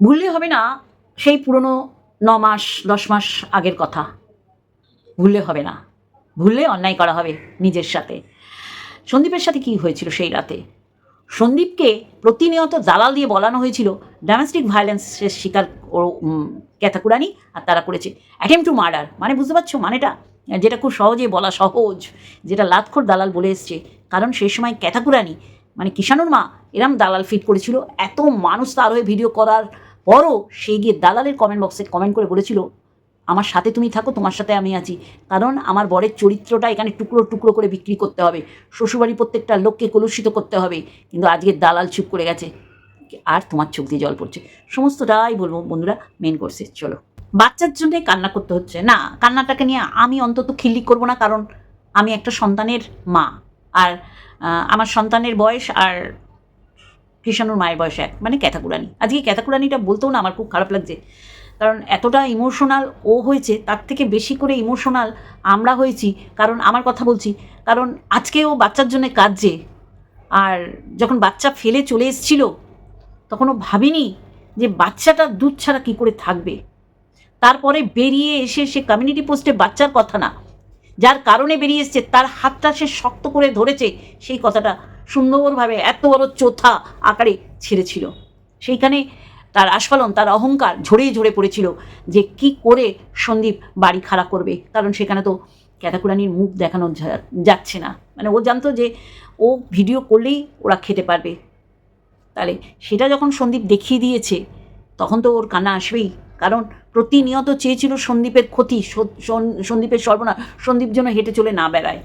ভুললে হবে না সেই পুরনো ন মাস, দশ মাস আগের কথা। ভুললে হবে না। ভুললে অন্যায় করা হবে নিজের সাথে। সন্দীপের সাথে কি হয়েছিল সেই রাতে? সন্দীপকে প্রতিনিয়ত দালাল দিয়ে বলানো হয়েছিল ডোমেস্টিক ভায়োলেন্সের শিকার ও ক্যাথাকুরানি, আর তারা করেছে অ্যাটেম্প টু মার্ডার মানে বুঝতে পারছ? মানেটা যেটা খুব সহজে বলা সহজ, যেটা লাতখোর দালাল বলে এসছে। কারণ সেই সময় ক্যাথাকুরানি মানে কিষানুর মা, এরম দালাল ফিট করেছিল। এত মানুষ তার হয়ে ভিডিও করার পরও সে গিয়ে দালালের কমেন্ট বক্সে কমেন্ট করে বলেছিল, আমার সাথে তুমি থাকো, তোমার সাথে আমি আছি। কারণ আমার বরের চরিত্রটা এখানে টুকরো টুকরো করে বিক্রি করতে হবে। শ্বশুরবাড়ি প্রত্যেকটা লোককে কলুষিত করতে হবে। কিন্তু আজকে দালাল চুপ করে গেছে। আর তোমার চোখ দিয়ে জল পড়ছে। সমস্তটাই বলব বন্ধুরা মেন কোর্সে চলো। বাচ্চার জন্য কান্না করতে হচ্ছে। না, কান্নাটাকে নিয়ে আমি অন্তত খিল্লি করব না। কারণ আমি একটা সন্তানের মা। আর আমার সন্তানের বয়স আর কৃষাণুর মায়ের বয়স এক মানে ক্যাথাকুরানি। আজকে ক্যাথাকুরানিটা বলতেও না আমার খুব খারাপ লাগছে। কারণ এতটা ইমোশনাল ও হয়েছে, তার থেকে বেশি করে ইমোশনাল আমরা হয়েছি। কারণ আমার কথা বলছি, কারণ আজকে ও বাচ্চার জন্য কাঁদছে। আর যখন বাচ্চা ফেলে চলে এসেছিল, তখন ও ভাবিনি যে বাচ্চাটা দুধ ছাড়া কী করে থাকবে। তারপরে বেরিয়ে এসে সে কমিউনিটি পোস্টে বাচ্চার কথা না, যার কারণে বেরিয়ে এসছে, তার হাতটা সে শক্ত করে ধরেছে, সেই কথাটা সুন্দরভাবে এত বড় চোথা আকারে ছেড়েছিল। সেইখানে তার আস্ফালন, তার অহংকার ঝরেই ঝরে পড়েছিল যে কি করে সন্দীপ বাড়ি খাড়া করবে। কারণ সেখানে তো ক্যাতাকুরানির মুখ দেখানো যাচ্ছে না। মানে ও জানতো যে ও ভিডিও করলেই ওরা খেতে পারবে। তাহলে সেটা যখন সন্দীপ দেখিয়ে দিয়েছে, তখন তো ওর কানা আসবেই। কারণ প্রতিনিয়ত চেয়েছিল সন্দীপের ক্ষতি সন- সন- সন্দীপের সর্বনা সন্দীপ যেন হেঁটে চলে না বেড়ায়।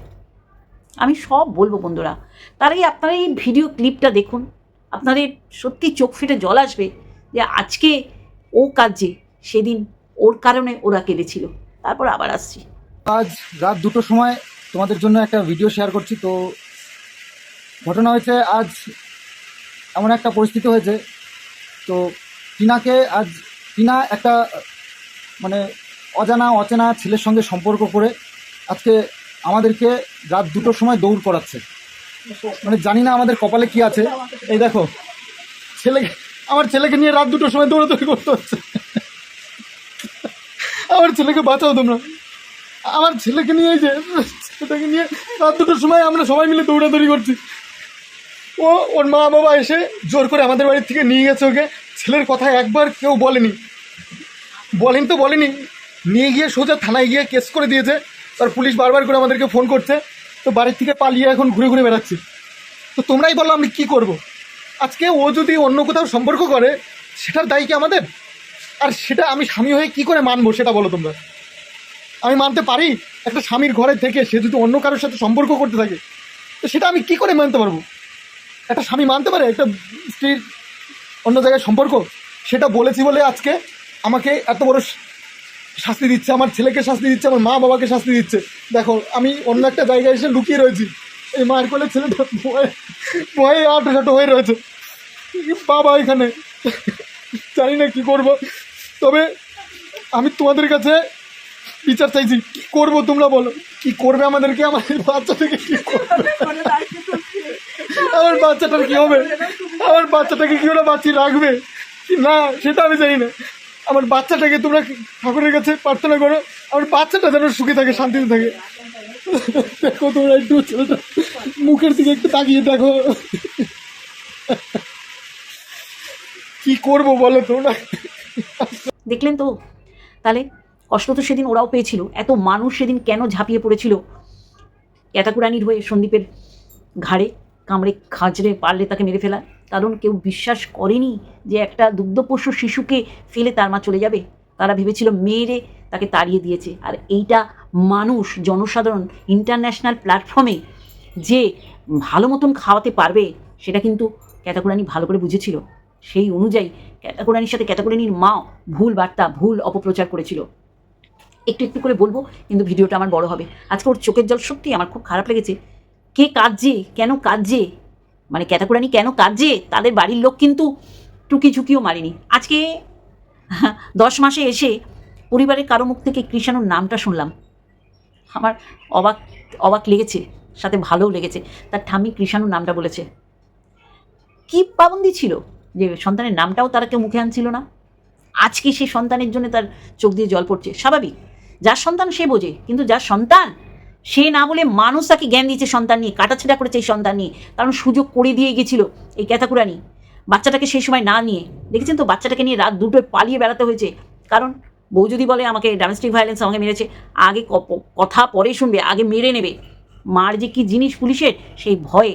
আমি সব বলব বন্ধুরা। তার আগে আপনারা এই ভিডিও ক্লিপটা দেখুন। আপনাদের সত্যি চোখ ফেটে জল আসবে যে আজকে ও কাজে, সেদিন ওর কারণে ওরা কেঁদেছিল। তারপর আবার আসছি। আজ রাত দুটোর সময় তোমাদের জন্য একটা ভিডিও শেয়ার করছি। তো ঘটনা হয়েছে, আজ এমন একটা পরিস্থিতি হয়েছে। তো টিনাকে আজ, টিনা একটা মানে অজানা, অচেনা ছেলের সঙ্গে সম্পর্ক করে আজকে আমাদেরকে রাত দুটোর সময় দৌড় করাচ্ছে। মানে জানি না আমাদের কপালে কি আছে। এই দেখো, ছেলে, আমার ছেলেকে নিয়ে রাত দুটোর সময় দৌড়াদৌড়ি করতে হচ্ছে। আমার ছেলেকে বাঁচাও তোমরা। আমার ছেলেকে নিয়ে যে, ছেলেটাকে নিয়ে রাত দুটোর সময় আমরা সবাই মিলে দৌড়াদৌড়ি করছি। ও, ওর মা বাবা এসে জোর করে আমাদের বাড়ির থেকে নিয়ে গেছে ওকে। ছেলের কথা একবার কেউ বলেনি। বলেন তো বলেনি। নিয়ে গিয়ে সোজা থানায় গিয়ে কেস করে দিয়েছে। তার পুলিশ বারবার করে আমাদেরকে ফোন করছে, তো বাড়ির থেকে পালিয়ে এখন ঘুরে ঘুরে বেড়াচ্ছি। তো তোমরাই বলো আমি কী করব? আজকে ও যদি অন্য কোথাও সম্পর্ক করে, সেটার দায়ী কি আমাদের? আর সেটা আমি স্বামী হয়ে কি করে মানবো সেটা বলো তোমরা? আমি মানতে পারি? একটা স্বামীর ঘরে থেকে সে যদি অন্য কারোর সাথে সম্পর্ক করতে থাকে, তো সেটা আমি কি করে মানতে পারব? একটা স্বামী মানতে পারে? একটা স্ত্রীর অন্য জায়গায় সম্পর্ক? সেটা বলেছি বলে আজকে আমাকে এত বড় শাস্তি দিচ্ছে, আমার ছেলেকে শাস্তি দিচ্ছে, আমার মা বাবাকে শাস্তি দিচ্ছে। দেখো, আমি অন্য একটা জায়গায় এসে লুকিয়ে রয়েছি। এই মায়ের কোলে ছেলেটা ভয়ে আটো সাটো হয়ে রয়েছে। বাবা এখানে। জানি না কি করব। তবে আমি তোমাদের কাছে বিচার চাইছি, কি করব তোমরা বলো? কি করবে আমাদেরকে? আমার বাচ্চা থেকে কি করবে? আমার বাচ্চাটার কি হবে? আমার বাচ্চাটাকে কি ওরা বাঁচিয়ে রাখবে? কি না, সেটা আমি জানি না। আমার বাচ্চাটাকে তোমরা ঠাকুরের কাছে প্রার্থনা করো, আমার বাচ্চাটা যেন সুখে থাকে, শান্তিতে থাকে। দেখো তোমরা একটু মুখের দিকে একটু তাকিয়ে দেখো। কি করব বলো তোমরা? দেখলেন তো? তাহলে কষ্ট তো সেদিন ওরাও পেয়েছিল। এত মানুষ সেদিন কেন ঝাঁপিয়ে পড়েছিল? ক্যাতাকুরানির হয়ে সন্দীপের ঘাড়ে কামড়ে খাঁচড়ে পারলে তাকে মেরে ফেলা। কারণ কেউ বিশ্বাস করেনি যে একটা দুগ্ধপোষ্য শিশুকে ফেলে তার মা চলে যাবে। তারা ভেবেছিল মেয়েরে তাকে তাড়িয়ে দিয়েছে। আর এইটা মানুষ, জনসাধারণ ইন্টারন্যাশনাল প্ল্যাটফর্মে যে ভালো মতন খাওয়াতে পারবে, সেটা কিন্তু ক্যাতাকুরানি ভালো করে বুঝেছিল। সেই অনুযায়ী ক্যাতাকুরানির সাথে ক্যাতাকুরানির মা ভুল বার্তা, ভুল অপপ্রচার করেছিল। একটু একটু করে বলব, কিন্তু ভিডিওটা আমার বড় হবে। আজকে ওর চোখের জল সত্যি আমার খুব খারাপ লেগেছে। কে কাঁদছে, কেন কাঁদছে মানে ক্যাতাকুরানি কেন কাজে? তাদের বাড়ির লোক কিন্তু টুকি ঝুঁকিও মারেনি। আজকে দশ মাসে এসে পরিবারের কারও মুখ থেকে কৃষাণুর নামটা শুনলাম। আমার অবাক অবাক লেগেছে, সাথে ভালোও লেগেছে। তার ঠাম্মি কৃষাণুর নামটা বলেছে। কি পাবন্দি ছিল যে সন্তানের নামটাও তারা কেউ মুখে আনছিল না? আজকে সে সন্তানের জন্য তার চোখ দিয়ে জল পড়ছে। স্বাভাবিক, যার সন্তান সে বোঝে, কিন্তু যার সন্তান সে না বলে মানুষ তাকে জ্ঞান দিয়েছে সন্তান নিয়ে, কাটাছেড়া করেছে এই সন্তান নিয়ে। কারণ সুযোগ করে দিয়ে গেছিল এই ক্যাথাকুরানি। বাচ্চাটাকে সেই সময় না নিয়ে। দেখেছেন তো, বাচ্চাটাকে নিয়ে রাত দুটোয় পালিয়ে বেড়াতে হয়েছে। কারণ বউ যদি বলে আমাকে ডোমেস্টিক ভায়োলেন্স আমাকে মেরেছে, আগে কথা পরে শুনবে, আগে মেরে নেবে। মার যে কী জিনিস পুলিশের, সেই ভয়ে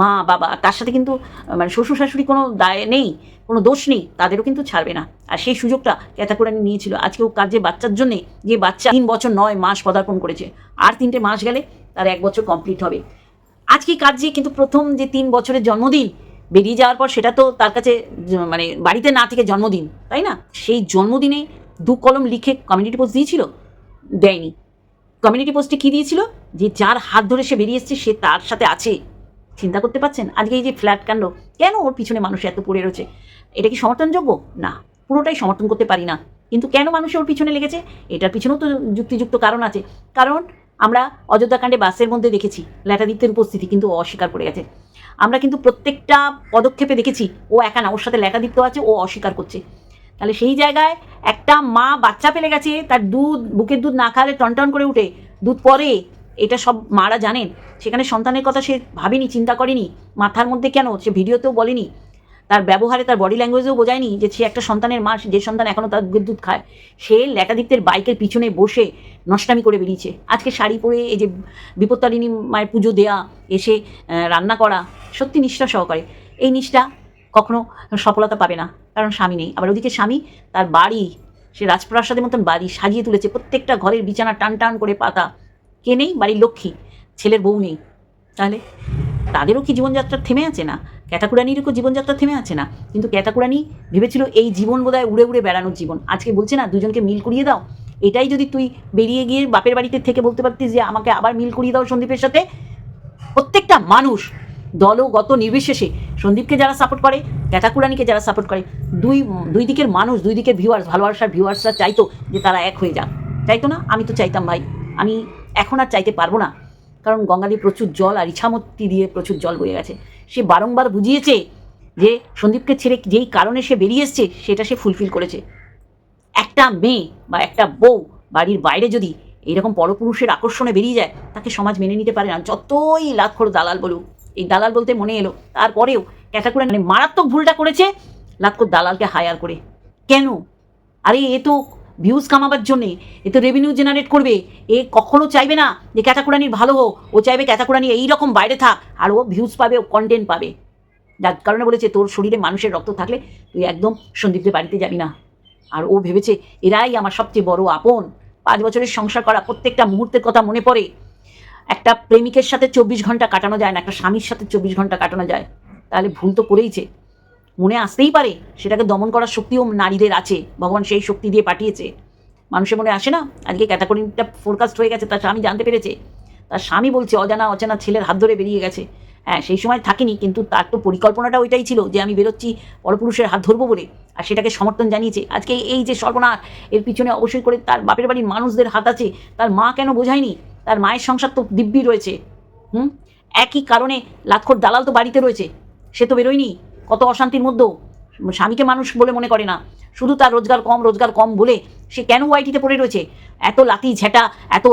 মা, বাবা, তার সাথে কিন্তু মানে শ্বশুর শাশুড়ি কোনো দায় নেই, কোনো দোষ নেই, তাদেরও কিন্তু ছাড়বে না। আর সেই সুযোগটা ক্যাথাকুরানি নিয়েছিল। আজকেও যে বাচ্চার জন্যে যে বাচ্চা তিন বছর নয় মাস পদার্পণ করেছে, আর তিনটে মাস গেলে তার এক বছর কমপ্লিট হবে। আজকে কার যে কিন্তু প্রথম যে তিন বছরের জন্মদিন বেরিয়ে যাওয়ার পর সেটা তো তার কাছে মানে বাড়িতে না থেকে জন্মদিন, তাই না? সেই জন্মদিনে দু কলম লিখে কমিউনিটি পোস্ট দিয়েছিল? দেয়নি। কমিউনিটি পোস্টে কী দিয়েছিল? যে যার হাত ধরে সে বেরিয়ে এসছে, সে তার সাথে আছে। চিন্তা করতে পারছেন? আজকে এই যে ফ্ল্যাট কাণ্ড, কেন ওর পিছনে মানুষ এত পড়ে রয়েছে? এটা কি সমর্থনযোগ্য? না, পুরোটাই সমর্থন করতে পারি না। কিন্তু কেন মানুষ ওর পিছনে লেগেছে? এটার পিছনেও তো যুক্তিযুক্ত কারণ আছে। কারণ আমরা অযোধ্যাকাণ্ডে বাসের মধ্যে দেখেছি, ল্যাটাদিত্যের উপস্থিতি কিন্তু অস্বীকার করে গেছে। আমরা কিন্তু প্রত্যেকটা পদক্ষেপে দেখেছি, ও একা না, ওর সাথে ল্যাটাদিত্য আছে, ও অস্বীকার করছে। তাহলে সেই জায়গায় একটা মা বাচ্চা পেলে গেছে, তার দুধ, বুকের দুধ না খাওয়ালে টনটন করে উঠে, দুধ পরে এটা সব মারা জানেন। সেখানে সন্তানের কথা সে ভাবেনি, চিন্তা করেনি। মাথার মধ্যে কেন? সে ভিডিওতেও বলেনি। তার ব্যবহারে তার বডি ল্যাঙ্গুয়েজেও বোঝায়নি যে সে একটা সন্তানের মা, যে সন্তান এখনও তার বিদ্যুৎ খায়। সে ল্যাটাদিত্যের বাইকের পিছনে বসে নষ্টামি করে বেরিয়েছে আজকে শাড়ি পরে এই যে বিপত্তারিণী মায়ের পুজো দেয়া, এসে রান্না করা, সত্যি নিষ্ঠা সহকারে। এই নিষ্ঠা কখনো সফলতা পাবে না, কারণ স্বামী নেই। আবার ওদিকে স্বামী, তার বাড়ি, সে রাজপ্রাসাদের মতন বাড়ি সাজিয়ে তুলেছে। প্রত্যেকটা ঘরের বিছানা টান টান করে পাতা। কে নেই? বাড়ির লক্ষ্মী। ছেলের বউ নেই। তাহলে তাদেরও কি জীবনযাত্রা থেমে আছে না? ক্যাটাকুরানিরও জীবনযাত্রা থেমে আছে না? কিন্তু ক্যাটাকুরানি ভেবেছিল এই জীবন বোধহয় উড়ে উড়ে বেড়ানোর জীবন। আজকে বলছে না, দুজনকে মিল করিয়ে দাও। এটাই যদি তুই বেরিয়ে গিয়ে বাপের বাড়িতে থেকে বলতে পারতিস যে, আমাকে আবার মিল করিয়ে দাও সন্দীপের সাথে। প্রত্যেকটা মানুষ দলগত নির্বিশেষে সন্দীপকে যারা সাপোর্ট করে ক্যাটাকুরানিকে যারা সাপোর্ট করে, দুই দুই দিকের মানুষ, দুই দিকের ভিউয়ার্স ভালোবাসার ভিউয়ার্সরা চাইতো যে তারা এক হয়ে যাক। চাইতো না? আমি তো চাইতাম ভাই। আমি এখন আর চাইতে পারব না। কারণ গঙ্গালি প্রচুর জল আর ইছামতি দিয়ে প্রচুর জল বয়ে গেছে। সে বারংবার বুঝিয়েছে যে সন্দীপকে ছেড়ে যেই কারণে সে বেরিয়ে এসছে, সেটা সে ফুলফিল করেছে। একটা মেয়ে বা একটা বউ বাড়ির বাইরে যদি এইরকম পরপুরুষের আকর্ষণে বেরিয়ে যায়, তাকে সমাজ মেনে নিতে পারে না। যতই লাখর দালাল বলুক, এই দালাল বলতে মনে এলো। তারপরেও ক্যাটাকুরা মানে মারাত্মক ভুলটা করেছে লাখর দালালকে হায়ার করে। কেন? আরে এ তো ভিউজ কামাবার জন্যে, এ তো রেভিনিউ জেনারেট করবে। এ কখনো চাইবে না যে ক্যাটাকুরানির ভালো হোক। ও চাইবে ক্যাটাকুরানি এইরকম বাইরে থাক, আর ও ভিউজ পাবে, ও কন্টেন্ট পাবে। যার কারণে বলেছে, তোর শরীরে মানুষের রক্ত থাকলে তুই একদম সন্দীপদের বাড়িতে যাবি না। আর ও ভেবেছে, এরাই আমার সবচেয়ে বড় আপন। পাঁচ বছরের সংসার করা প্রত্যেকটা মুহূর্তের কথা মনে পড়ে। একটা প্রেমিকের সাথে চব্বিশ ঘণ্টা কাটানো যায় না, একটা স্বামীর সাথে চব্বিশ ঘণ্টা কাটানো যায়। তাহলে ভুল তো করেইছে। মনে আসতেই পারে সেটাকে দমন করার শক্তিও নারীদের আছে। ভগবান সেই শক্তি দিয়ে পাঠিয়েছে। মানুষের মনে আসে না? আজকে ক্যাটাগরিটা ফোরকাস্ট হয়ে গেছে, তার স্বামী জানতে পেরেছে। তার স্বামী বলছে, অজানা অচেনা ছেলের হাত ধরে বেরিয়ে গেছে। হ্যাঁ সেই সময় থাকিনি, কিন্তু তার তো পরিকল্পনাটা ওইটাই ছিল যে আমি বেরোচ্ছি, পরপুরুষের হাত ধরবো বলে। আর সেটাকে সমর্থন জানিয়েছে। আজকে এই যে সর্বনাশ, এর পিছনে অবশ্যই করে তার বাপের বাড়ির মানুষদের হাত আছে। তার মা কেন বোঝায়নি? তার মায়ের সংসার তো দিব্যি রয়েছে। হুম? একই কারণে লাক্ষর দালাল তো বাড়িতে রয়েছে। সে তো বেরোয়নি। কত অশান্তির মধ্যেও স্বামীকে মানুষ বলে মনে করে না। শুধু তার রোজগার কম রোজগার কম বলে সে কেন ওয়াইটিতে পড়ে রয়েছে? এত লাতি ঝেঁটা, এত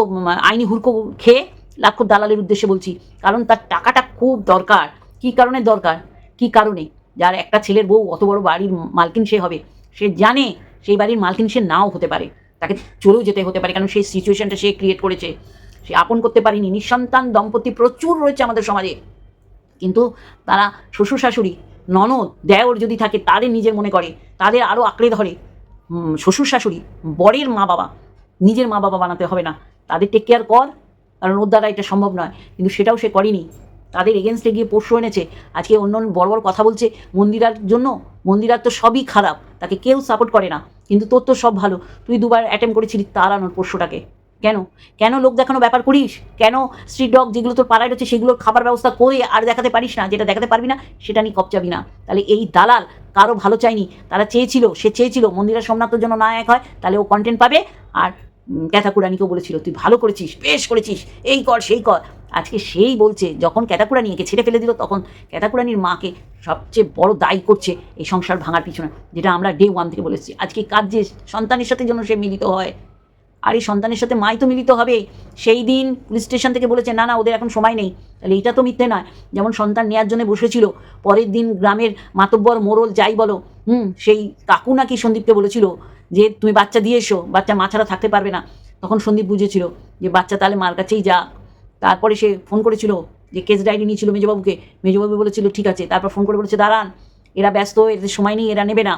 আইনি হুড়কো খেয়ে লাক্ষর দালালের উদ্দেশ্যে বলছি, কারণ তার টাকাটা খুব দরকার। কী কারণে দরকার? কী কারণে? যার একটা ছেলের বউ অত বড় বাড়ির মালকিন সে হবে। সে জানে সেই বাড়ির মালকিন সে নাও হতে পারে। তাকে চলেও যেতে হতে পারে কারণ সেই সিচুয়েশনটা সে ক্রিয়েট করেছে? সে আপন করতে পারেনি, নিঃসন্তান দম্পতি প্রচুর রয়েছে আমাদের সমাজে। কিন্তু তারা শ্বশুর শাশুড়ি ননদ, দেওর যদি থাকে তাদের নিজের মনে করে তাদের আরও আঁকড়ে ধরে। শ্বশুর শাশুড়ি, বরের মা বাবা, নিজের মা বাবা বানাতে হবে না। তাদের টেক কেয়ার কর, কারণ ওর দ্বারা এটা সম্ভব নয়। কিন্তু সেটাও সে করেনি। তাদের এগেনস্টে গিয়ে পরশু এনেছে। আজকে অন্য বড় বড় কথা বলছে মন্দিরার জন্য। মন্দিরার তো সবই খারাপ। তাকে কেউ সাপোর্ট করে না। কিন্তু তোর তো সব ভালো। তুই দুবার অ্যাটেম্প করেছিলি তাড়ানোর পরশুটাকে কেন? কেন লোক দেখানো ব্যাপার করিস? কেন স্ট্রিট ডগ যেগুলো তোর পাড়ায় রয়েছে সেগুলোর খাবার ব্যবস্থা করে আর দেখাতে পারিস না? যেটা দেখাতে পারবি না, সেটা নিয়ে কপচাবি না। তাহলে এই দালাল কারও ভালো চাইনি তারা চেয়েছিল, সে চেয়েছিল মন্দিরা সোমনাথের জন্য না এক হয়, তাহলে ও কন্টেন্ট পাবে। আর ক্যাথাকুরানিকেও বলেছিল, তুই ভালো করেছিস, বেশ করেছিস, এই কর, সেই কর। আজকে সেই বলছে, যখন ক্যাথাকুরানি একে ছেড়ে ফেলে দিল, তখন ক্যাথাকুরানির মাকে সবচেয়ে বড় দায়ী করছে এই সংসার ভাঙার পিছনে, যেটা আমরা ডে ওয়ান থেকে বলেছি আজকে কাজ যে সন্তানের সাথে যেন সে মিলিত হয় আর এই সন্তানের সাথে মাই তো মিলিত হবে। সেই দিন পুলিশ স্টেশন থেকে বলেছে, না না, ওদের এখন সময় নেই। তাহলে এইটা তো মিথ্যে নয়। যেমন সন্তান নেওয়ার জন্য বসেছিল, পরের দিন গ্রামের মাতব্বর, মোরল যাই বলো, হুম, সেই কাকু নাকি সন্দীপকে বলেছিল যে, তুমি বাচ্চা দিয়ে এসো, বাচ্চা মা ছাড়া থাকতে পারবে না। তখন সন্দীপ বুঝেছিল যে, বাচ্চা তাহলে মার কাছেই যা তারপরে সে ফোন করেছিল যে, কেস ডায়েরি নিয়েছিল মেজবাবুকে। মেজবাবু বলেছিল, ঠিক আছে। তারপর ফোন করে বলেছে, দাঁড়ান, এরা ব্যস্ত, এদের সময় নেই, এরা নেবে না।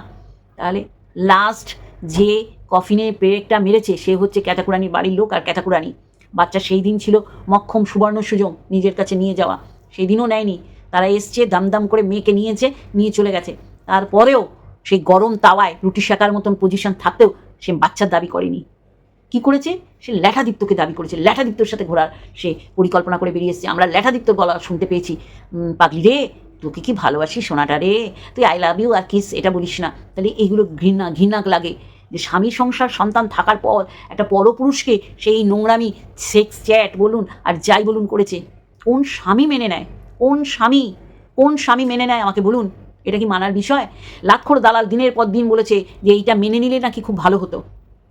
তাহলে লাস্ট যে কফিনে ব্রেকটা মেরেছে, সে হচ্ছে ক্যাটাকুরানির বাড়ির লোক আর ক্যাটাকুরানি। বাচ্চা সেই দিন ছিল মক্ষম সুবর্ণ সুযোগ নিজের কাছে নিয়ে যাওয়া। সেই দিনও নেয়নি। তারা এসছে, দামদাম করে মেয়েকে নিয়েছে, নিয়ে চলে গেছে। তারপরেও সেই গরম তাওয়ায় রুটি শাকার মতন পজিশন থাকতেও সে বাচ্চার দাবি করেনি। কি করেছে? সে ল্যাঠাদিত্যকে দাবি করেছে। ল্যাঠাদিত্যর সাথে ঘোরার সে পরিকল্পনা করে বেরিয়ে এসেছে। আমরা ল্যাঠাদিত্যর গলা শুনতে পেয়েছি। পাগলি রে, তোকে কি ভালোবাসি সোনাটা রে? তুই আই লাভ ইউ আর কিস এটা বলিস না। তাহলে এইগুলো ঘৃণা ঘৃণা লাগে। যে স্বামী সংসার, সন্তান থাকার পর একটা পরপুরুষকে সেই নোংরামি সেক্স চ্যাট বলুন আর যাই বলুন করেছে, কোন স্বামী মেনে নেয়? কোন স্বামী কোন স্বামী মেনে নেয় আমাকে বলুন? এটা কি মানার বিষয়? লাক্ষর দালাল দিনের পর দিন বলেছে যে এইটা মেনে নিলে নাকি খুব ভালো হতো।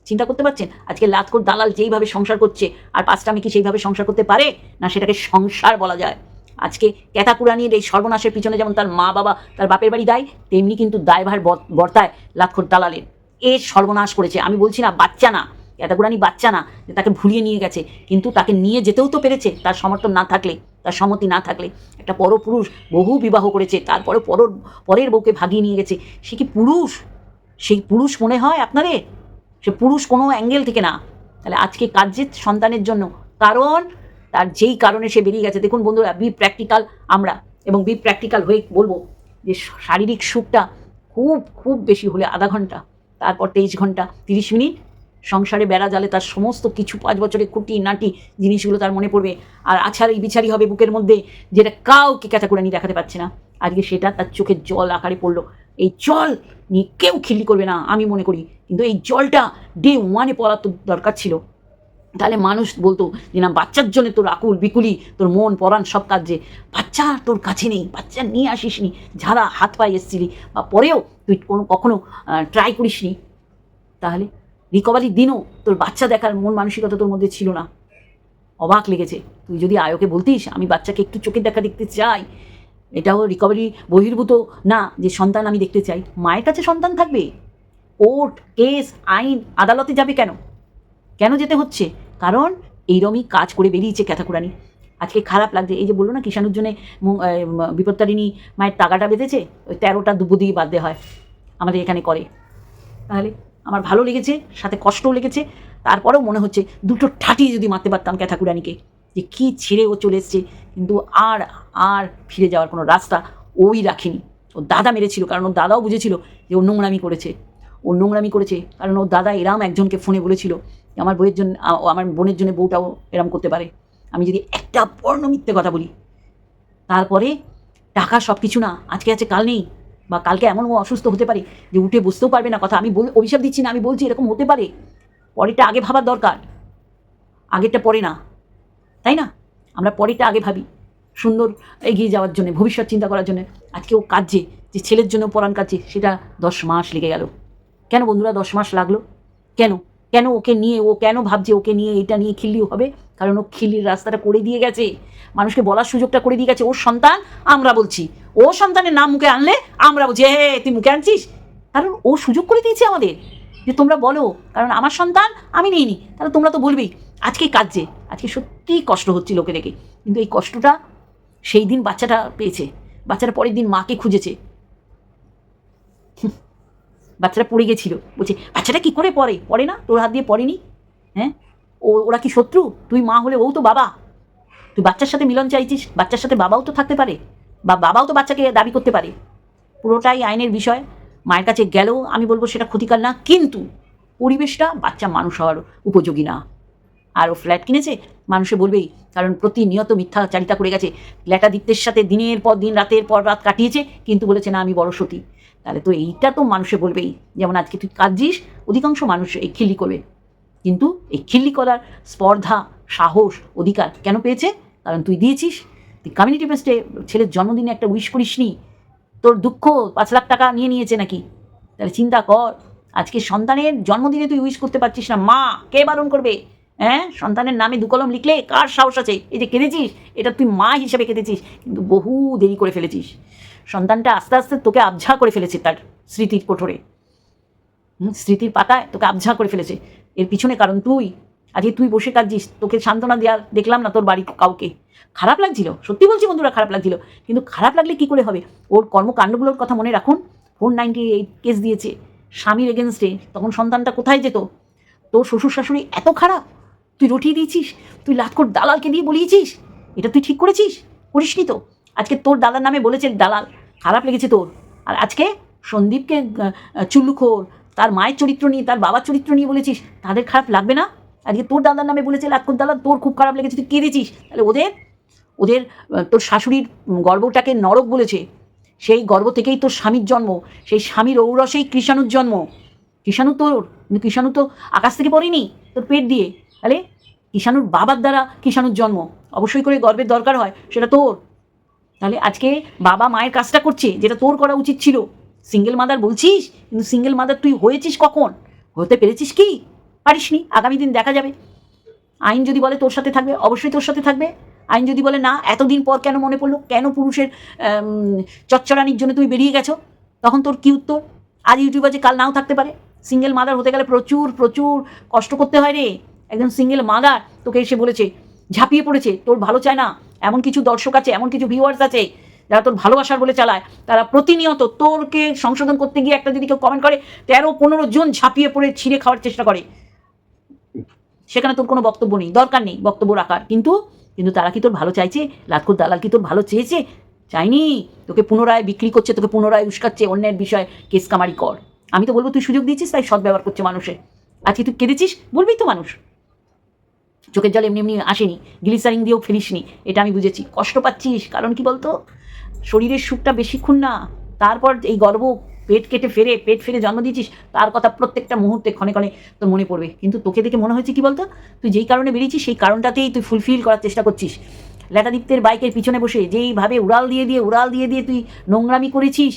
চিন্তা করতে পারছেন? আজকে লাতকর দালাল যেইভাবে সংসার করছে, আর পাঁচটা আমি কি সেইভাবে সংসার করতে পারে? না সেটাকে সংসার বলা যায়? আজকে ক্যাতাকুরানির এই সর্বনাশের পিছনে যেমন তার মা বাবা তার বাপের বাড়ি দায়, তেমনি কিন্তু দায়ভার বর- বর্তায় লাতখোর দালালের। এ সর্বনাশ করেছে। আমি বলছি না, বাচ্চা না ক্যাতাকুরানি বাচ্চা না, যে তাকে ভুলিয়ে নিয়ে গেছে। কিন্তু তাকে নিয়ে যেতেও তো পেরেছে, তার সমর্থন না থাকলে, তার সম্মতি না থাকলে। একটা পরপুরুষ বহু বিবাহ করেছে, তারপরে পর পরের বউকে ভাগিয়ে নিয়ে গেছে। সে কি পুরুষ? সেই পুরুষ মনে হয় আপনাদের? সে পুরুষ কোনো অ্যাঙ্গেল থেকে না। তাহলে আজকে কার্যের সন্তানের জন্য, কারণ তার যেই কারণে সে বেরিয়ে গেছে। দেখুন বন্ধুরা বি প্র্যাকটিক্যাল আমরা, এবং বি প্র্যাকটিক্যাল হয়ে বলব যে শারীরিক সুখটা খুব খুব বেশি হলে আধা ঘণ্টা। তারপর তেইশ ঘণ্টা, তিরিশ মিনিট সংসারে বেড়া জালে তার সমস্ত কিছু পাঁচ বছরের খুঁটি, নাটি, জিনিসগুলো তার মনে পড়বে। আর আছাড়ি বিচারি হবে বুকের মধ্যে, যেটা কাউকে ক্যাথা করে নিয়ে দেখাতে পারছে না। আজকে সেটা তার চোখের জল আকারে পড়ল। এই জল নিয়ে কেউ খিল্লি করবে না, আমি মনে করি। কিন্তু এই জলটা ডে ওয়ানে পড়া তো দরকার ছিল। তাহলে মানুষ বলতো যে, না, বাচ্চার জন্য তোর আকুল বিকুলি, তোর মন পরাণ সব কাজে বাচ্চা তোর কাছে নেই, বাচ্চা নিয়ে আসিস নি যারা হাত পায়ে এসছিলি, বা পরেও তুই কোনো, কখনো ট্রাই করিসনি তাহলে রিকভারির দিনও তোর বাচ্চা দেখার মন মানসিকতা তোর মধ্যে ছিল না। অবাক লেগেছে। তুই যদি আয়োকে বলতিস, আমি বাচ্চাকে একটু চোখের দেখা দেখতে চাই। এটাও রিকভারি বহির্ভূত না যে, সন্তান আমি দেখতে চাই। মায়ের কাছে সন্তান থাকবে। কোর্ট, কেস, আইন, আদালতে যাবে কেন? কেন যেতে হচ্ছে? কারণ এইরমই কাজ করে বেরিয়েছে ক্যাথাকুরানি। আজকে খারাপ লাগছে। এই যে বলল না কিষাণুর জন্যে বিপত্তারিণী মায়ের টাকাটা বেঁধেছে, ওই তেরোটা দুবো দিয়ে বাদ দেওয়া হয়। আমাদের এখানে করে। তাহলে আমার ভালো লেগেছে, সাথে কষ্টও লেগেছে। তারপরেও মনে হচ্ছে দুটো ঠাটিয়ে যদি মারতে পারতাম ক্যাথাকুরানিকে। যে কী ছেড়ে ও চলে এসছে। কিন্তু আর আর ফিরে যাওয়ার কোনো রাস্তা ওই রাখেনি। ও দাদা মেরেছিল, কারণ ওর দাদাও বুঝেছিল যে ও নোংরামি করেছে। ও নোংরামি করেছে, কারণ ওর দাদা এরাম একজনকে ফোনে বলেছিল আমার বইয়ের জন্য আমার বোনের জন্য বউটাও এরম করতে পারে। আমি যদি একটা পর্ণ মিথ্যে কথা বলি, তারপরে টাকা সব কিছু না, আজকে আছে, কাল নেই, বা কালকে এমন অসুস্থ হতে পারে যে উঠে বসতেও পারবে না কথা। আমি বল, অভিশাপ দিচ্ছি না, আমি বলছি এরকম হতে পারে। পরেরটা আগে ভাবার দরকার, আগেরটা পরে না, তাই না? আমরা পরেরটা আগে ভাবি, সুন্দর এগিয়ে যাওয়ার জন্য, ভবিষ্যৎ চিন্তা করার জন্য। আজকে ও কাজে যে ছেলের জন্য পড়ান কাজে সেটা দশ মাস লেগে গেল। কেন বন্ধুরা দশ মাস লাগল? কেন? কেন ওকে নিয়ে, ও কেন ভাবছে ওকে নিয়ে এটা নিয়ে খিল্লি হবে? কারণ ও খিল্লির রাস্তাটা করে দিয়ে গেছে। মানুষকে বলার সুযোগটা করে দিয়ে গেছে। ওর সন্তান, আমরা বলছি। ও সন্তানের নাম মুখে আনলে আমরা বলছি, হে তুই মুখে আনছিস? কারণ ও সুযোগ করে দিয়েছে আমাদের। যে তোমরা বলো, কারণ আমার সন্তান আমি নিইনি। তাহলে তোমরা তো বলবেই, আজকে কাজে আজকে সত্যিই কষ্ট হচ্ছে লোকে দেখে। কিন্তু এই কষ্টটা সেই দিন বাচ্চাটা পেয়েছে। বাচ্চাটা পরের দিন মাকে খুঁজেছে। বাচ্চাটা পড়ে গেছিল। বলছে, বাচ্চাটা কি করে পড়ে? পড়ে না? তোর হাত দিয়ে পড়েনি? হ্যাঁ? ও, ওরা কি শত্রু? তুই মা হলে ও তো বাবা। তুই বাচ্চার সাথে মিলন চাইছিস? বাচ্চার সাথে বাবাও তো থাকতে পারে। বা, বাবাও তো বাচ্চাকে দাবি করতে পারে। পুরোটাই আইনের বিষয়। মায়ের কাছে গেলেও আমি বলব সেটা ক্ষতিকার না। কিন্তু পরিবেশটা বাচ্চা মানুষ হওয়ার উপযোগী না। আর ও ফ্ল্যাট কিনেছে? মানুষে বলবেই, কারণ প্রতিনিয়ত মিথ্যাচারিতা করে গেছে। ল্যাটাদিত্যের সাথে দিনের পর দিন, রাতের পর রাত কাটিয়েছে। কিন্তু বলেছে, না, আমি বড় সতী। তাহলে তো এইটা তো মানুষে বলবেই। যেমন আজকে তুই কাঁদছিস, অধিকাংশ মানুষ এই খিল্লি করবে কিন্তু এই খিল্লি করার স্পর্ধা, সাহস, অধিকার কেন পেয়েছে? কারণ তুই দিয়েছিস। তুই কমিউনিটি পেস্টে ছেলের জন্মদিনে একটা উইশ করিসনি। তোর দুঃখ পাঁচ লাখ টাকা নিয়ে নিয়েছে নাকি? তাহলে চিন্তা কর। আজকে সন্তানের জন্মদিনে তুই উইশ করতে পারছিস না। মা, কে বারণ করবে? হ্যাঁ? সন্তানের নামে দু কলম লিখলে কার সাহস আছে? এই যে কেঁদেছিস, এটা তুই মা হিসেবে কেঁদেছিস, কিন্তু বহু দেরি করে ফেলেছিস। সন্তানটা আস্তে আস্তে তোকে আবঝা করে ফেলেছে তার স্মৃতির কোঠরে। স্মৃতির পাতায় তোকে আবঝা করে ফেলেছে। এর পিছনে কারণ তুই। আজকে তুই বসে কাঁদছিস, তোকে সান্ত্বনা দেওয়া দেখলাম না তোর বাড়ি কাউকে। খারাপ লাগছিল, সত্যি বলছি বন্ধুরা খারাপ লাগছিল, কিন্তু খারাপ লাগলে কি করে হবে? ওর কর্মকাণ্ডগুলোর কথা মনে রাখুন, ফোর নাইনটি এইট কেস দিয়েছে, স্বামীর এগেনস্টে তখন সন্তানটা কোথায় যেত? তোর শ্বশুর শাশুড়ি এত খারাপ, তুই রটিয়ে দিয়েছিস, তুই লাটকোট দালালকে দিয়ে বলিয়েছিস, এটা তুই ঠিক করেছিস? করিসনি তো। আজকে তোর দাদার নামে বলেছে দালাল। খারাপ লেগেছে তোর। আর আজকে সন্দীপকে চুল্লুখোর, তার মায়ের চরিত্র নিয়ে, তার বাবার চরিত্র নিয়ে বলেছিস, তাদের খারাপ লাগবে না? আজকে তোর দাদার নামে বলেছে লাটকোট দাদা তোর খুব খারাপ লেগেছে, তুই কেঁদেছিস? তাহলে ওদের ওদের তোর শাশুড়ির গর্বটাকে নরক বলেছে। সেই গর্ব থেকেই তোর স্বামীর জন্ম, সেই স্বামীর ঔরসেই কৃষাণুর জন্ম। কৃষাণু তোর, কিন্তু কৃষাণু তো আকাশ থেকে পড়েনি, তোর পেট দিয়ে। তাহলে কৃষাণুর বাবার দ্বারা কৃষাণুর জন্ম। অবশ্যই করে গর্বের দরকার হয়, সেটা তোর। তাহলে আজকে বাবা মায়ের কাজটা করছে, যেটা তোর করা উচিত ছিল। সিঙ্গেল মাদার বলছিস, কিন্তু সিঙ্গেল মাদার তুই হয়েছিস কখন? হতে পেরেছিস কি? পারিসনি, আগামী দিন দেখা যাবে। আইন যদি বলে তোর সাথে থাকবে, অবশ্যই তোর সাথে থাকবে। আইন যদি বলে না, এতদিন পর কেন মনে পড়ল? কেন পুরুষের চচ্চড়ানির জন্য তুমি বেরিয়ে গেছো? তখন তোর কি উত্তর? আজ ইউটিউব আছে, কাল নাও থাকতে পারে। সিঙ্গেল মাদার হতে গেলে প্রচুর প্রচুর কষ্ট করতে হয় রে। একজন সিঙ্গেল মাদার তোকে এসে বলেছে ঝাঁপিয়ে পড়েছে, তোর ভালো চায় না, এমন কিছু দর্শক আছে, এমন কিছু ভিউয়ার্স আছে, যারা তোর ভালোবাসার বলে চালায়, তারা প্রতিনিয়ত তোরকে সংশোধন করতে গিয়ে একটা যদি কেউ কমেন্ট করে, তেরো পনেরো জন ঝাঁপিয়ে পড়ে ছিঁড়ে খাওয়ার চেষ্টা করে। সেখানে তোর কোনো বক্তব্য নেই, দরকার নেই বক্তব্য রাখার। কিন্তু কিন্তু তারা কি তোর ভালো চাইছে? লাটকুর দালাল কি তোর ভালো চেয়েছে? চাইনি। তোকে পুনরায় বিক্রি করছে, তোকে পুনরায় উস্কাচ্ছে, অন্যের বিষয়ে কেস কামারি কর। আমি তো বলব, তুই সুযোগ দিয়েছিস, তাই সদ্ব্যবহার করছে মানুষের আজকে তুই কেঁদেছিস? বলবি তো মানুষ। চোখের জল এমনি এমনি আসেনি, গ্লিসারিং দিয়েও ফেলিসনি, এটা আমি বুঝেছি। কষ্ট পাচ্ছিস, কারণ কি বলতো? শরীরের সুখটা বেশিক্ষণ না। তারপর এই গর্ব, পেট কেটে ফেরে পেট ফেরে জন্ম দিয়েছিস, তার কথা প্রত্যেকটা মুহূর্তে ক্ষণে ক্ষণে তোর মনে পড়বে। কিন্তু তোকে দেখে মনে হয়েছে কি বলতো? তুই যেই কারণে বেরিয়েছিস, সেই কারণটাতেই তুই ফুলফিল করার চেষ্টা করছিস। লেটাদীপ্তের বাইকের পিছনে বসে যেইভাবে উড়াল দিয়ে দিয়ে, উড়াল দিয়ে দিয়ে তুই নোংরামি করেছিস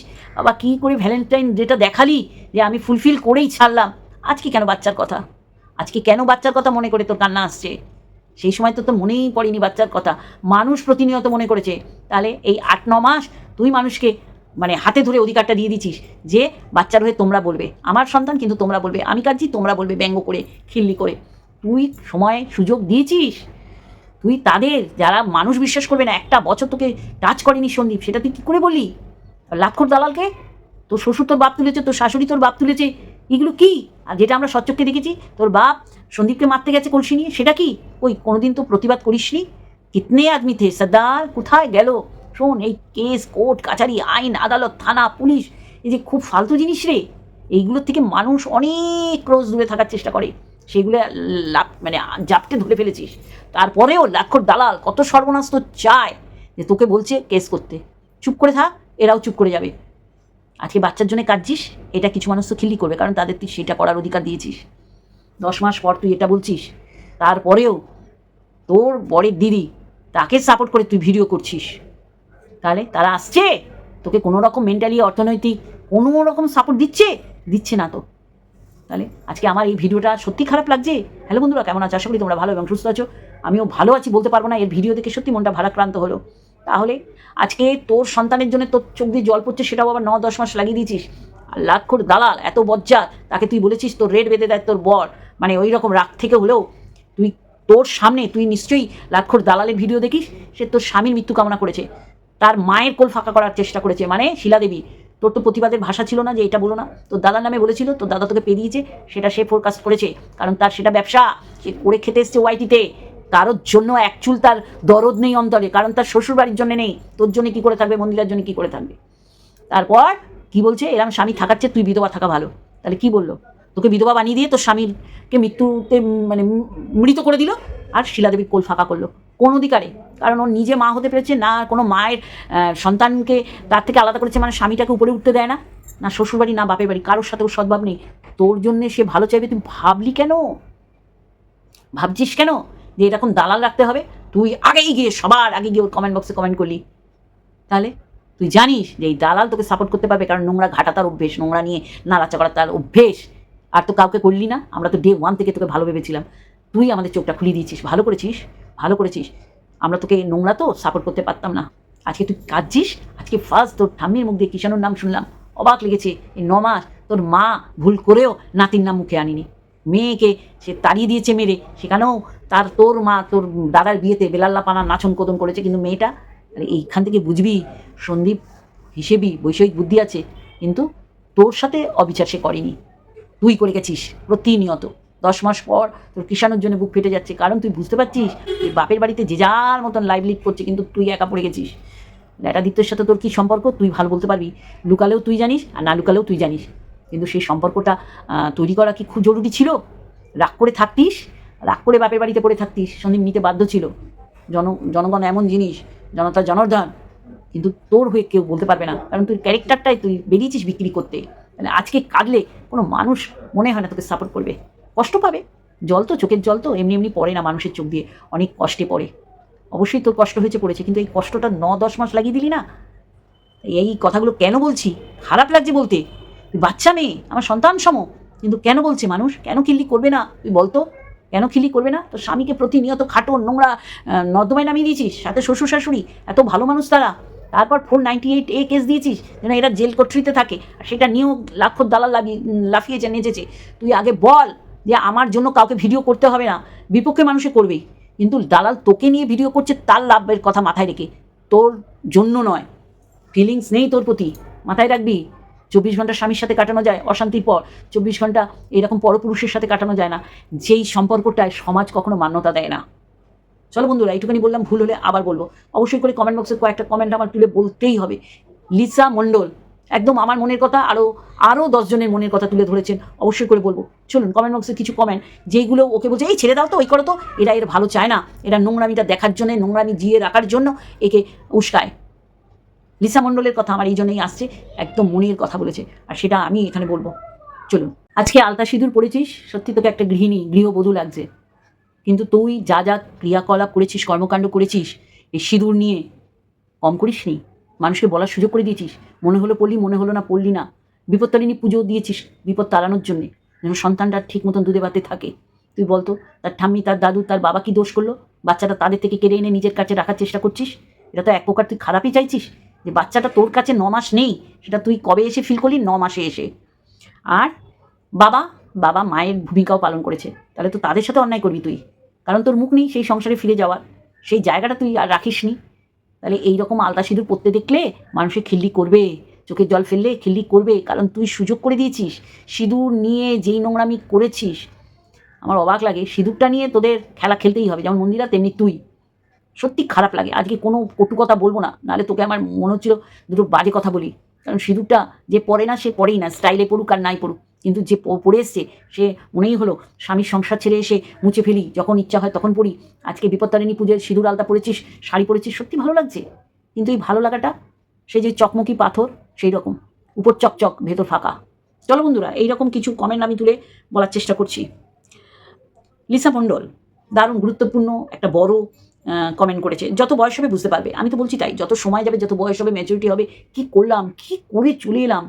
বা কী করে ভ্যালেন্টাইন যেটা দেখালি যে আমি ফুলফিল করেই ছাড়লাম? আজকে কেন বাচ্চার কথা? আজকে কেন বাচ্চার কথা মনে করে তোর কান্না আসছে? সেই সময় তো তোর মনেই পড়েনি বাচ্চার কথা। মানুষ প্রতিনিয়ত মনে করেছে, তাহলে এই আট, ন মাস তুই মানুষকে মানে হাতে ধরে অধিকারটা দিয়ে দিচ্ছিস যে বাচ্চার হয়ে তোমরা বলবে। আমার সন্তান কিন্তু তোমরা বলবে, আমি কাঁদছি, তোমরা বলবে ব্যঙ্গ করে, খিল্লি করে। তুই সময়, সুযোগ দিয়েছিস? তুই তাদের, যারা মানুষ বিশ্বাস করবে না, একটা বছর তোকে টাচ করেনি সন্দীপ, সেটা তুই কী করে বলি লাক্ষর দালালকে? তোর শ্বশুর তোর বাপ তুলেছে, তোর শাশুড়ি তোর বাপ তুলেছে এগুলো কি? আর যেটা আমরা সচ্চক্ষে দেখেছি, তোর বাপ সন্দীপকে মারতে গেছে কলসি নিয়ে, সেটা কি? ওই কোনোদিন তো প্রতিবাদ করিসনি? কিতনে আদমি থে সর্দার, কোথায় গেল? শোন, এই কেস, কোর্ট, কাছারি, আইন, আদালত, থানা, পুলিশ, এই যে খুব ফালতু জিনিস রে। এইগুলোর থেকে মানুষ অনেক ক্রোজ দূরে থাকার চেষ্টা করে। সেগুলো লাভ মানে জাপটে ধরে ফেলেছিস। তারপরেও লাক্ষর দালাল কত সর্বনাশ তো চায় যে তোকে বলছে কেস করতে। চুপ করে থাক, এরাও চুপ করে যাবে। আজকে বাচ্চার জন্য কাঁদছিস এটা কিছু মানুষ তো খিল্লি করবে, কারণ তাদের তুই সেটা করার অধিকার দিয়েছিস। দশ মাস পর তুই এটা বলছিস, তারপরেও তোর বরের দিদি তাকে সাপোর্ট করে তুই ভিডিও করছিস। তাহলে তারা আসছে, তোকে কোনো রকম মেন্টালি অর্থনৈতিক, কোনো রকম সাপোর্ট দিচ্ছে দিচ্ছে না তো। তাহলে আজকে আমার এই ভিডিওটা সত্যি খারাপ লাগছে? হ্যালো বন্ধুরা, কেমন আছো? আশা করি তোমরা ভালো এবং সুস্থ আছো। আমিও ভালো আছি, বলতে পারব না, এর ভিডিও দেখে সত্যি মনটা ভারাক্রান্ত হলো। তাহলে আজকে তোর সন্তানের জন্য তোর চোখ দিয়ে জল পড়ছে, সেটাও আবার ন দশ মাস লাগিয়ে দিয়েছিস। আর লাক্ষর দালাল, এত বজ্জাত, তাকে তুই বলেছিস তোর রেট বেঁধে দেয় তোর বর। মানে ওই রকম রাগ থেকে হলেও তুই তোর সামনে, তুই নিশ্চয়ই লাক্ষর দালালের ভিডিও দেখিস, সে তোর স্বামীর মৃত্যু কামনা করেছে। তার মায়ের কোল ফাঁকা করার চেষ্টা করেছে মানে শিলাদেবী তোর তো প্রতিবাদের ভাষা ছিল না যে এটা বলো না। তোর দাদার নামে বলেছিল, তোর দাদা তোকে পেরিয়েছে, সেটা সে ফোরকাস্ট করেছে। কারণ তার সেটা ব্যবসা। সে করে খেতে এসছে ওয়াইটিতে কারোর জন্য এক চুল তার দরদ নেই অন্তরে, কারণ তার শ্বশুর বাড়ির জন্য নেই। তোর জন্য কি করে থাকবে, মন্দিরের জন্য কি করে থাকবে? তারপর কি বলছে? এরম স্বামী থাকার চেয়ে তুই বিধবা থাকা ভালো। তাহলে কি বলল? তোকে বিধবা বানিয়ে দিয়ে তোর স্বামীরকে মৃত্যুতে মানে মৃত করে দিল, আর শিলাদেবীর কোল ফাঁকা করল। কোন অধিকারে? কারণ ও নিজে মা হতে পেরেছে, না কোনো মায়ের সন্তানকে তার থেকে আলাদা করেছে মানে স্বামীটাকে উপরে উঠতে দেয় না। না শ্বশুরবাড়ি, না বাপের বাড়ি, কারোর সাথে ওর সদ্ভাব নেই। তোর জন্যে সে ভালো চাইবে, তুই ভাবলি কেন? ভাবছিস কেন? যে এরকম দালাল রাখতে হবে, তুই আগেই গিয়ে সবার আগে গিয়ে ওর কমেন্ট বক্সে কমেন্ট করলি। তাহলে তুই জানিস যে এই দালাল তোকে সাপোর্ট করতে পারবে, কারণ নোংরা ঘাটা তার অভ্যেস, নোংরা নিয়ে নাড়াচা করা তার অভ্যেস। আর তো কাউকে করলি না, আমরা তো ডে ওয়ান থেকে তোকে ভালো ভেবেছিলাম। তুই আমাদের চোখটা খুলে দিয়েছিস, ভালো করেছিস ভালো করেছিস। আমরা তোকে নোংরা তো সাপোর্ট করতে পারতাম না। আজকে তুই কাঁদছিস, আজকে ফার্স্ট তোর ঠাম্মির মুখ দিয়ে কিষানোর নাম শুনলাম। অবাক লেগেছে, এই ন মাস তোর মা ভুল করেও নাতির নাম মুখে আনিনি। মেয়েকে সে তাড়িয়ে দিয়েছে মেরে, সেখানেও তার তোর মা, তোর দাদার বিয়েতে বেলাল্লা পানা নাচন কোদন করেছে, কিন্তু মেয়েটা এইখান থেকে বুঝবি, সন্দীপ হিসেবি বৈষয়িক বুদ্ধি আছে, কিন্তু তোর সাথে অবিচার সে করেনি। তুই করে গেছিস, প্রতিনিয়ত। দশ মাস পর তোর কিষানোর জন্য বুক ফেটে যাচ্ছে, কারণ তুই বুঝতে পারছিস, তুই বাপের বাড়িতে যে যার মতন লাইভ লিড করছে, কিন্তু তুই একা পড়ে গেছিস। ল্যাটাদিত্যের সাথে তোর কী সম্পর্ক? তুই ভালো বলতে পারবি। লুকালেও তুই জানিস, আর না লুকালেও তুই জানিস। কিন্তু সেই সম্পর্কটা তৈরি করা কি খুব জরুরি ছিল? রাগ করে থাকতিস? রাগ করে বাপের বাড়িতে পড়ে থাকতিস? সন্দীপ নিতে বাধ্য ছিল। জন, জনগণ এমন জিনিস, জনতা জনার্দন। কিন্তু তোর হয়ে কেউ বলতে পারবে না। কারণ তুই ক্যারেক্টারটাই তুই বেরিয়েছিস বিক্রি করতে। মানে আজকে কাঁদলে কোনো মানুষ মনে হয় না তোকে সাপোর্ট করবে। কষ্ট পাবে। জল তো, চোখের জল তো, এমনি এমনি পড়ে না মানুষের চোখ দিয়ে। অনেক কষ্টে পড়ে। অবশ্যই তোর কষ্ট হয়েছে, পড়েছে। কিন্তু এই কষ্টটা ন দশ মাস লাগিয়ে দিলি না? এই কথাগুলো কেন বলছি? খারাপ লাগছে বলতে। তুই বাচ্চা মেয়ে, আমার সন্তান সম। কিন্তু কেন বলছে মানুষ? কেন খিল্লি করবে না? তুই বলতো। কেন খিল্লি করবে না? তোর স্বামীকে প্রতিনিয়ত খাটো নোংরা নর্দমায় নামিয়ে দিয়েছিস, সাথে শ্বশুর শাশুড়ি এত ভালো মানুষ তারা। তারপর four ninety eight A case দিয়েছিস, যেন এরা জেল কর্তৃতে থাকে। আর সেটা নিয়েও লাখ দালাল লাভিয়ে লাফিয়েছে, নেচেছে। তুই আগে বল যে আমার জন্য কাউকে ভিডিও করতে হবে না। বিপক্ষে মানুষে করবেই। কিন্তু দালাল তোকে নিয়ে ভিডিও করছে, তার লাভের কথা মাথায় রেখে। তোর জন্য নয়। ফিলিংস নেই তোর প্রতি। মাথায় রাখবি। চব্বিশ ঘণ্টা স্বামীর সাথে কাটানো যায়, অশান্তির পর। চব্বিশ ঘণ্টা এরকম পরপুরুষের সাথে কাটানো যায় না। যেই সম্পর্কটায় সমাজ কখনো মান্যতা দেয় না। চলো বন্ধুরা, এইটুখানি বললাম, ভুল হলে আবার বলব। অবশ্যই করে কমেন্ট বক্সে কয়েকটা কমেন্ট আমার তুলে বলতেই হবে। লিসা মণ্ডল, একদম আমার মনের কথা আরও আরও দশজনের মনের কথা তুলে ধরেছেন, অবশ্যই করে বলব। চলুন কমেন্ট বক্সে কিছু কমেন্ট যেইগুলো ওকে বলছে, এই ছেড়ে দাও তো, ওই করো তো। এরা এর ভালো চায় না। এরা নোংরামিটা দেখার জন্য, নোংরামি জিয়ে রাখার জন্য একে উস্কায়। লিসা মণ্ডলের কথা আমার এই জন্যই আসছে, একদম মনের কথা বলেছে। আর সেটা আমি এখানে বলব। চলুন, আজকে আলতা সিঁদুর পড়েছিস? সত্যি তোকে একটা গৃহিণী, গৃহবধূ লাগছে। কিন্তু তুই যা যা ক্রিয়াকলাপ করেছিস, কর্মকাণ্ড করেছিস, এই সিঁদুর নিয়ে কম করিস নি মানুষকে বলার সুযোগ করে দিয়েছিস? মনে হলো পড়লি, মনে হলো না পড়লি না। বিপত্তারিণী পুজো দিয়েছিস বিপদ তাড়ানোর জন্যে। যেন সন্তানটা ঠিক মতন দুধে ভাতে থাকে। তুই বলতো, তার ঠাম্মি, তার দাদু, তার বাবা কি দোষ করল? বাচ্চাটা তাদের থেকে কেড়ে এনে নিজের কাছে রাখার চেষ্টা করছিস? এটা তো এক প্রকার তুই খারাপই চাইছিস? যে বাচ্চাটা তোর কাছে ন মাস নেই, সেটা তুই কবে এসে ফিল করলি? ন মাসে এসে। আর বাবা বাবা মায়ের ভূমিকাও পালন করেছে। তাহলে তো তাদের সাথে অন্যায় করবি তুই। কারণ তোর মুখ নেই সেই সংসারে ফিরে যাওয়ার। সেই জায়গাটা তুই আর রাখিস নি তাহলে এই রকম আলতা সিঁদুর পরতে দেখলে মানুষে খিল্লি করবে, চোখের জল ফেললে খিল্লি করবে। কারণ তুই সুযোগ করে দিয়েছিস, সিঁদুর নিয়ে যেই নোংরামি করেছিস, আমার অবাক লাগে। সিঁদুরটা নিয়ে তোদের খেলা খেলতেই হবে। যেমন মন্দিরা, তেমনি তুই। সত্যি খারাপ লাগে। আজকে কোনো কটু কথা বলব না, নাহলে তোকে আমার মনে হচ্ছিল দুটো বাজে কথা বলি। কারণ সিঁদুরটা যে পড়ে না, সে পড়েই না, স্টাইলে পড়ুক আর নাই পড়ুক। কিন্তু যে পড়ে এসছে, সে মনেই হলো স্বামীর সংসার ছেড়ে এসে মুছে ফেলি, যখন ইচ্ছা হয় তখন পড়ি। আজকে বিপত্তারিণী পুজোর সিঁদুর আলতা পড়েছিস শাড়ি পরেছিস, সত্যি ভালো লাগছে। কিন্তু এই ভালো লাগাটা, সে যে চকমকি পাথর, সেই রকম। উপর চকচক, ভেতর ফাঁকা। চলো বন্ধুরা, এইরকম কিছু কমেন্ট আমি তুলে বলার চেষ্টা করছি। লিসা মণ্ডল, দারুণ, গুরুত্বপূর্ণ, একটা বড় কমেন্ট করেছে। যত বয়স হবে বুঝতে পারবে। আমি তো বলছি তাই, যত সময় যাবে, যত বয়স হবে ম্যাচুরিটি হবে, কি করলাম, কি করে চলে এলাম?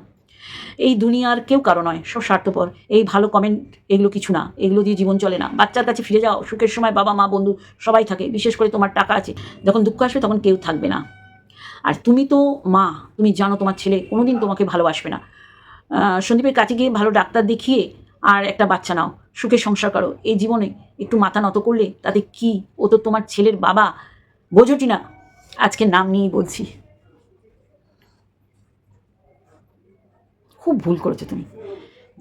এই দুনিয়ার কেউ কারও নয়, সব স্বার্থপর। এই ভালো কমেন্ট এগুলো কিছু না, এগুলো দিয়ে জীবন চলে না। বাচ্চার কাছে ফিরে যাও, সুখের সময় বাবা, মা, বন্ধু সবাই থাকে, বিশেষ করে তোমার টাকা আছে। যখন দুঃখ আসবে, তখন কেউ থাকবে না। আর তুমি তো মা, তুমি জানো তোমার ছেলে, কোনোদিন তোমাকে ভালোবাসবে না। সন্দীপের কাছে গিয়ে ভালো ডাক্তার দেখিয়ে আর একটা বাচ্চা নাও, সুখে সংসার করো। এই জীবনে একটু মাথা নত করলে তাতে কি? ও তো তোমার ছেলের বাবা। বোঝোটি না আজকে নাম নিয়েই বলছি। খুব ভুল করেছ তুমি।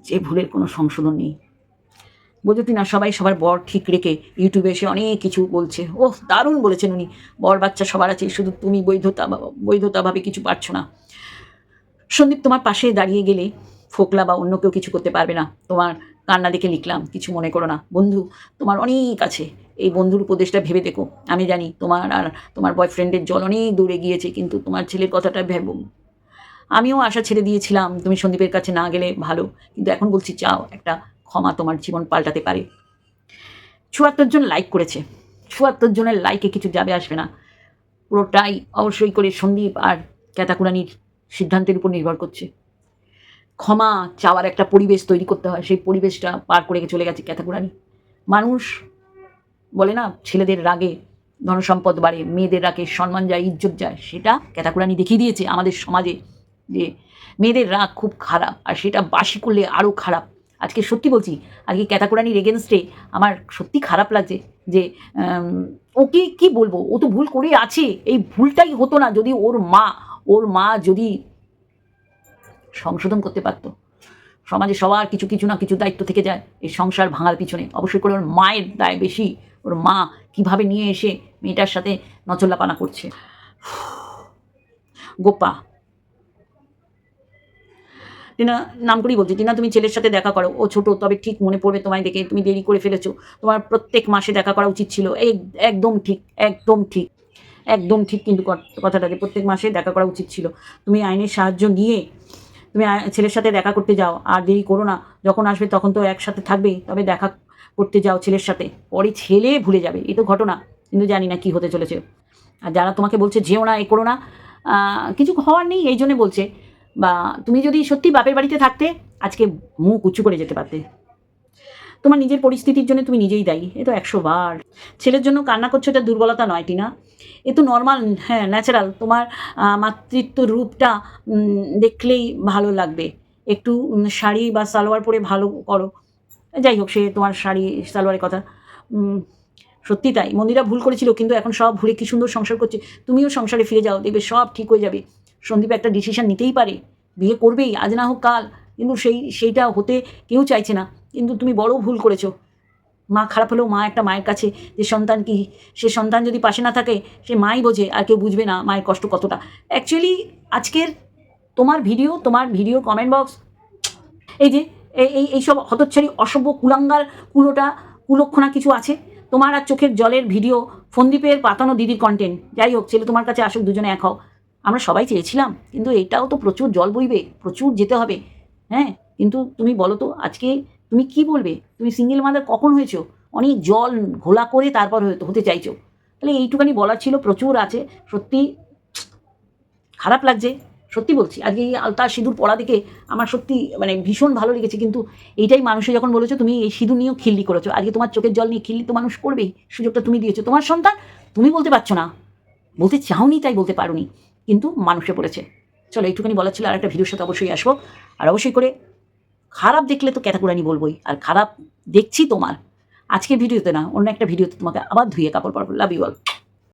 যে ভুলের কোনো সংশোধন নেই। বোঝোটি না সবাই সবার বর ঠিক রেখে ইউটিউবে এসে অনেক কিছু বলছে। ও দারুণ বলেছেন উনি। বর বাচ্চা সবার আছে, শুধু তুমি বৈধতা বৈধতাভাবে কিছু পারছ না। সন্দীপ, তোমার পাশে দাঁড়িয়ে গেলে ফোকলা বা অন্য কেউ কিছু করতে পারবে না। তোমার কান্না দেখে লিখলাম, কিছু মনে করো না। বন্ধু, তোমার অনেক আছে। এই বন্ধুর উপদেশটা ভেবে দেখো। আমি জানি তোমার আর তোমার বয়ফ্রেন্ডের জল অনেক দূরে গিয়েছে, কিন্তু তোমার ছেলের কথাটা ভেবো। আমিও আশা ছেড়ে দিয়েছিলাম, তুমি সন্দীপের কাছে না গেলে ভালো। কিন্তু এখন বলছি, চাও একটা ক্ষমা তোমার জীবন পাল্টাতে পারে। চুয়াত্তর জন লাইক করেছে। চুয়াত্তর জনের লাইকে কিছু যাবে আসবে না। পুরোটাই অবশ্যই করে সন্দীপ আর ক্যাতাকুরানির সিদ্ধান্তের উপর নির্ভর করছে। ক্ষমা চাওয়ার একটা পরিবেশ তৈরি করতে হয়। সেই পরিবেশটা পার করে চলে গেছে ক্যাতাকুরানি মানুষ বলে না, ছেলেদের রাগে ধনসম্পদ বাড়ে, মেয়েদের রাগে সম্মান যায়, ইজ্জত যায়। সেটা ক্যাতাকুরানি দেখিয়ে দিয়েছে আমাদের সমাজে যে মেয়েদের রাগ খুব খারাপ আর সেটা বাসি করলে আরও খারাপ। আজকে সত্যি বলছি, আজকে ক্যাতাকুরানির এগেনস্টে আমার সত্যি খারাপ লাগছে যে ওকে কি বলব? ও তো ভুল করে আছে। এই ভুলটাই হতো না যদি ওর মা ওর মা যদি সংশোধন করতে পারতো। সমাজে সবার কিছু কিছু না কিছু দায়িত্ব থেকে যায়, এই সংসার ভাঙার পিছনে। অবশ্যই করে ওর মায়ের দায় বেশি, ওর মা কীভাবে নিয়ে এসে মেয়েটার সাথে নচল্লাপানা করছে। গোপা টিনা, নাম করেই বলছি, টিনা, তুমি ছেলের সাথে দেখা করো। ও ছোট, তবে ঠিক মনে পড়বে তোমায় দেখে, তুমি দেরি করে ফেলেছো। তোমার প্রত্যেক মাসে দেখা করা উচিত ছিল। এক- একদম ঠিক একদম ঠিক একদম ঠিক কিন্তু কথাটা যে প্রত্যেক মাসে দেখা করা উচিত ছিল। তুমি আইনের সাহায্য নিয়ে তুমি ছেলের সাথে দেখা করতে যাও, আর দেরি করো না। যখন আসবে তখন তো একসাথে থাকবেই তবে দেখা করতে যাও ছেলের সাথে। পরে ছেলে ভুলে যাবে এই তো ঘটনা, কিন্তু জানি না কি হতে চলেছে। আর যারা তোমাকে বলছে, যেও না, এ করো না কিছু হওয়ার নেই, এই জন্যে বলছে। বা তুমি যদি সত্যি বাপের বাড়িতে থাকতে, আজকে মুখ উঁচু করে যেতে পারতে। তোমার নিজের পরিস্থিতির জন্য তুমি নিজেই দায়ী। এ তো একশো বার। ছেলের জন্য কান্না করছ, এটা দুর্বলতা নয়, টিনা। এ তো নর্মাল হ্যাঁ ন্যাচারাল তোমার মাতৃত্ব রূপটা দেখলেই ভালো লাগবে। একটু শাড়ি বা সালোয়ার পরে ভালো করো। যাই হোক, সে তোমার শাড়ি, সালোয়ারের কথা। সত্যি তাই। মন্দিরা ভুল করেছিল, কিন্তু এখন সব ভুলে কি সুন্দর সংসার করছে। তুমিও সংসারে ফিরে যাও, দেখবে সব ঠিক হয়ে যাবে। সন্দীপ একটা ডিসিশন নিতেই পারে। বিয়ে করবেই, আজ না হোক কাল। কিন্তু সেই, সেইটা হতে কেউ চাইছে না। কিন্তু তুমি বড় ভুল করেছ। মা খারাপ হলেও মা একটা মায়ের কাছে যে সন্তান কি, সে সন্তান যদি পাশে না থাকে, সে মাই বোঝে আর কেউ বুঝবে না মায়ের কষ্ট কতটা। অ্যাকচুয়ালি আজকের তোমার ভিডিও তোমার ভিডিও কমেন্ট বক্স এই যে, এই এই এইসব হতচ্ছাড়ি অসভ্য কুলাঙ্গার কুলোটা, কুলক্ষণা কিছু আছে? তোমার আর চোখের জলের ভিডিও ফন্দীপের পাতানো দিদির কন্টেন্ট যাই হোক, ছেলে তোমার কাছে আসুক, দুজনে এক হও। আমরা সবাই চেয়েছিলাম, কিন্তু এটাও তো প্রচুর জল বইবে, প্রচুর যেতে হবে। হ্যাঁ কিন্তু তুমি বলো তো, আজকে তুমি কি বলবে? তুমি সিঙ্গেল মাদার কখন হয়েছো? অনেক জল ঘোলা করে তারপর হতে- চাইছো। তাহলে এইটুখানি বলার ছিল, প্রচুর আছে। সত্যি খারাপ লাগছে, সত্যি বলছি। আজকে এই আলতা সিঁদুর পড়া দেখে আমার সত্যি মানে ভীষণ ভালো লেগেছে। কিন্তু এইটাই মানুষে যখন বলেছ, তুমি এই সিঁদুর নিয়েও খিল্লি করেছ। আজকে তোমার চোখের জল নিয়ে খিল্লি তো মানুষ করবেই। সুযোগটা তুমি দিয়েছ। তোমার সন্তান, তুমি বলতে পারছ না। বলতে চাওনি তাই বলতে পারোনি। কিন্তু মানুষে পড়েছে চলো, এইটুখানি বলার ছিল। আর একটা ভিডিওর সাথে অবশ্যই আসব। আর অবশ্যই করে খারাপ দেখলে তো ক্যাথাকুরানি বলবোই, আর খারাপ দেখছি তোমার। আজকের ভিডিওতে না, অন্য একটা ভিডিওতে তোমাকে আবার ধুয়ে কাপড় পরবো। Love you all